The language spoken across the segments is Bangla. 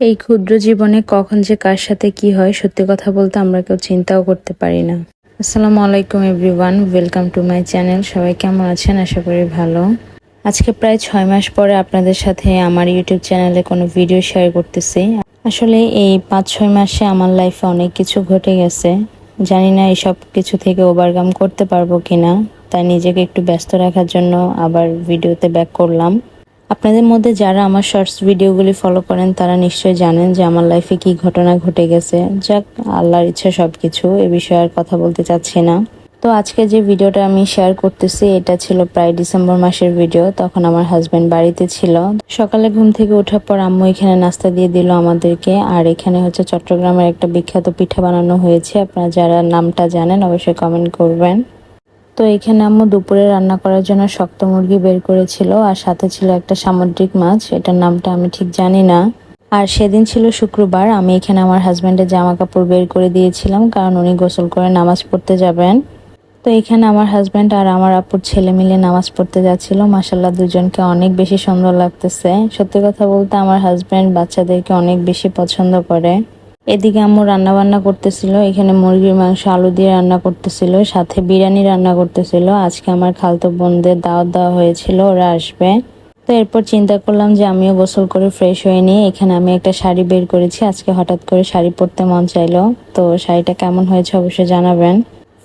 এই ক্ষুদ্র জীবনে কখন যে কার সাথে কি হয়, সত্যি কথা বলতে আমরা কেউ চিন্তাও করতে পারি না। আসসালামু আলাইকুম everyone, welcome to my channel. সবাই কেমন আছেন? আশা করি ভালো। আজকে প্রায় ছয় মাস পরে আপনাদের সাথে আমার ইউটিউব চ্যানেলে কোনো ভিডিও শেয়ার করতেছি। আসলে এই পাঁচ, ছয় মাসে আমার লাইফে অনেক কিছু ঘটে গেছে। জানি না এইসব কিছু থেকে ওভারকাম করতে পারব কিনা, তাই নিজেকে একটু ব্যস্ত রাখার জন্য আবার ভিডিওতে ব্যাক করলাম। আপনাদের মধ্যে যারা আমার শর্টস ভিডিওগুলি ফলো করেন, তারা নিশ্চয়ই জানেন যে আমার লাইফে কি ঘটনা ঘটে গেছে। যাক, আল্লাহর ইচ্ছা সব কিছু এ বিষয়ে আর কথা বলতে চাচ্ছি না। তো আজকে যে ভিডিওটা আমি শেয়ার করতেছি, এটা ছিল প্রায় ডিসেম্বর মাসের ভিডিও তখন আমার হাজব্যান্ড বাড়িতে ছিল। সকালে ঘুম থেকে ওঠার পর আম্মু এখানে নাস্তা দিয়ে দিল আমাদেরকে। আর এখানে হচ্ছে চট্টগ্রামের একটা বিখ্যাত পিঠা বানানো হয়েছে, আপনারা যারা নামটা জানেন অবশ্যই কমেন্ট করবেন। তো এখানে আম্মু দুপুরে রান্না করার জন্য শক্ত মুরগি বের করেছিল আর সাথে ছিল একটা সামুদ্রিক মাছ, এটার নামটা আমি ঠিক জানি না। আর সেদিন ছিল শুক্রবার, আমি এখানে আমার হাজব্যান্ডের জামা কাপড় বের করে দিয়েছিলাম কারণ উনি গোসল করে নামাজ পড়তে যাবেন। তো এখানে আমার হাজব্যান্ড আর আমার আপুর ছেলে মিলে নামাজ পড়তে যাচ্ছিল। মাসাল্লাহ দুজনকে অনেক বেশি সুন্দর লাগতেছে। সত্যি কথা বলতে আমার হাজব্যান্ড বাচ্চাদেরকে অনেক বেশি পছন্দ করে। এদিকে আম্মু রান্না বান্না করতেছিল, এখানে মুরগির মাংস, আলু দিয়ে রান্না করতেছিল, সাথে বিরিয়ানি রান্না করতেছিল। আজকে আমার খালতো বোনদের দাওয়াত দেওয়া হয়েছিল, ওরা আসবে। তো এরপর চিন্তা করলাম যে আমিও গোসল করে ফ্রেশ হয়ে নিয়ে এখানে আমি একটা শাড়ি বের করেছি, আজকে হঠাৎ করে শাড়ি পরতে মন চাইলো। তো শাড়িটা কেমন হয়েছে অবশ্যই জানাবেন।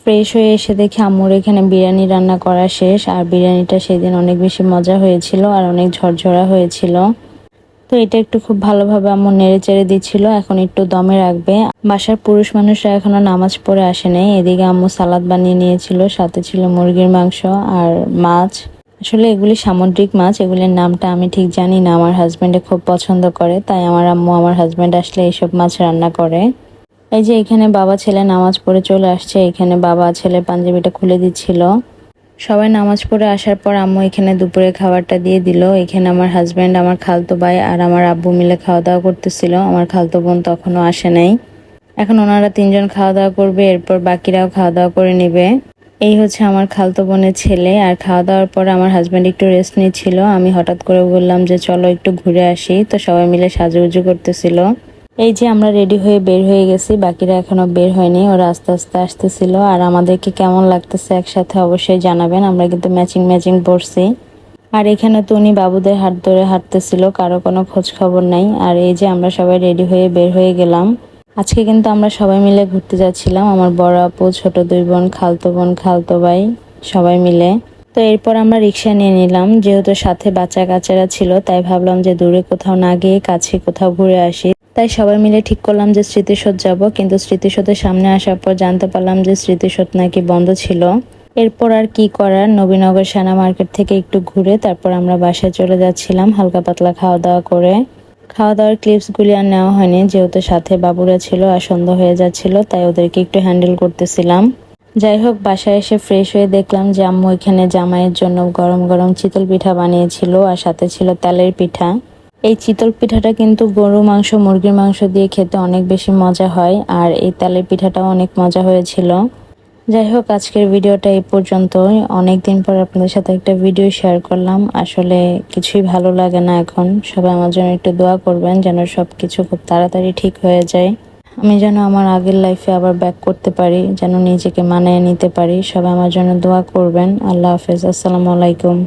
ফ্রেশ হয়ে এসে দেখি আম্মুর এখানে বিরিয়ানি রান্না করা শেষ, আর বিরিয়ানিটা সেদিন অনেক বেশি মজা হয়েছিল আর অনেক ঝরঝরা হয়েছিল। এটা একটু খুব ভালোভাবে আম্মু নেড়ে চেড়ে দিচ্ছিল, এখন একটু দমে রাখবে। বাসার পুরুষ মানুষরা এখনও নামাজ পড়ে আসে নাই। এদিকে আম্মু সালাদ বানিয়ে নিয়েছিল, সাথে ছিল মুরগির মাংস আর মাছ। আসলে এগুলি সামুদ্রিক মাছ, এগুলির নামটা আমি ঠিক জানি না, আমার হাজব্যান্ডে খুব পছন্দ করে, তাই আমার আম্মু আমার হাজব্যান্ড আসলে এইসব মাছ রান্না করে। এই যে এখানে বাবা ছেলে নামাজ পড়ে চলে আসছে, এখানে বাবা ছেলে পাঞ্জাবিটা খুলে দিচ্ছিল। সবাই নামাজ পড়ে আসার পর আম্মু এখানে দুপুরে খাবারটা দিয়ে দিল। এখানে আমার হাজব্যান্ড আমার খালতো ভাই আর আমার আব্বু মিলে খাওয়া দাওয়া করতেছিল। আমার খালতো বোন তখনও আসে নাই। এখন ওনারা তিনজন খাওয়া দাওয়া করবে, এরপর বাকিরাও খাওয়া দাওয়া করে নেবে। এই হচ্ছে আমার খালতো বোনের ছেলে। আর খাওয়া দাওয়ার পর আমার হাজব্যান্ড একটু রেস্ট নিচ্ছিল। আমি হঠাৎ করে বললাম যে, চলো একটু ঘুরে আসি। তো সবাই মিলে সাজুগুজু করতেছিল। এই যে আমরা রেডি হয়ে বের হয়ে গেছি, বাকিরা এখনও বের হয়নি, ওরা আস্তে আস্তে আসতেছিল। আর আমাদেরকে কেমন লাগতেছে একসাথে অবশ্যই জানাবেন, আমরা কিন্তু ম্যাচিং ম্যাচিং পড়ছি। আর এখানে তো উনি বাবুদের হাত ধরে হাঁটতেছিল, কারও কোনো খোঁজ খবর নাই। আর এই যে আমরা সবাই রেডি হয়ে বের হয়ে গেলাম। আজকে কিন্তু আমরা সবাই মিলে ঘুরতে যাচ্ছিলাম, আমার বড় আপু, ছোট দুই বোন, খালতো বোন, খালতো ভাই, সবাই মিলে। তো এরপর আমরা রিক্সা নিয়ে নিলাম, যেহেতু সাথে বাচ্চা কাচ্চারা ছিল, তাই ভাবলাম যে দূরে কোথাও না গিয়ে কাছে কোথাও ঘুরে আসি। তাই সবাই মিলে ঠিক করলাম যে স্মৃতিসৌধ যাব, কিন্তু স্মৃতিসৌধের সামনে আসার পর জানতে পারলাম যে স্মৃতিসৌধ নাকি বন্ধ ছিল। এরপর আর কি করার? নবীনগর সেনা মার্কেট থেকে একটু ঘুরে তারপর আমরা বাসায় চলে যাচ্ছিলাম হালকা পাতলা খাওয়া দাওয়া করে। খাওয়া দাওয়ার ক্লিপসগুলি আর নেওয়া হয়নি, যেহেতু সাথে বাবুরা ছিল আর সন্ধ্যা হয়ে যাচ্ছিল, তাই ওদেরকে একটু হ্যান্ডেল করতেছিলাম। যাই হোক, বাসায় এসে ফ্রেশ হয়ে দেখলাম যে আম্মু এখানে জামাইয়ের জন্য গরম গরম চিতল পিঠা বানিয়েছিল আর সাথে ছিল তেলের পিঠা। এই চিতল পিঠাটা কিন্তু গরু মাংস, মুরগির মাংস দিয়ে খেতে অনেক বেশি মজা হয়, আর এই তেলের পিঠাটাও অনেক মজা হয়েছিল। যাই হোক, আজকের ভিডিওটা এই পর্যন্তই। অনেক দিন পর আপনাদের সাথে একটা ভিডিও শেয়ার করলাম। আসলে কিছুই ভালো লাগে না এখন। সবাই আমার জন্য একটু দোয়া করবেন যেন সব কিছু খুব তাড়াতাড়ি ঠিক হয়ে যায়। আমি যেন আমার আগের লাইফে আবার ব্যাক করতে পারি, যেন নিজেকে মানিয়ে নিতে পারি। সবাই আমার জন্য দোয়া করবেন। আল্লাহ হাফেজ। আসসালামু আলাইকুম।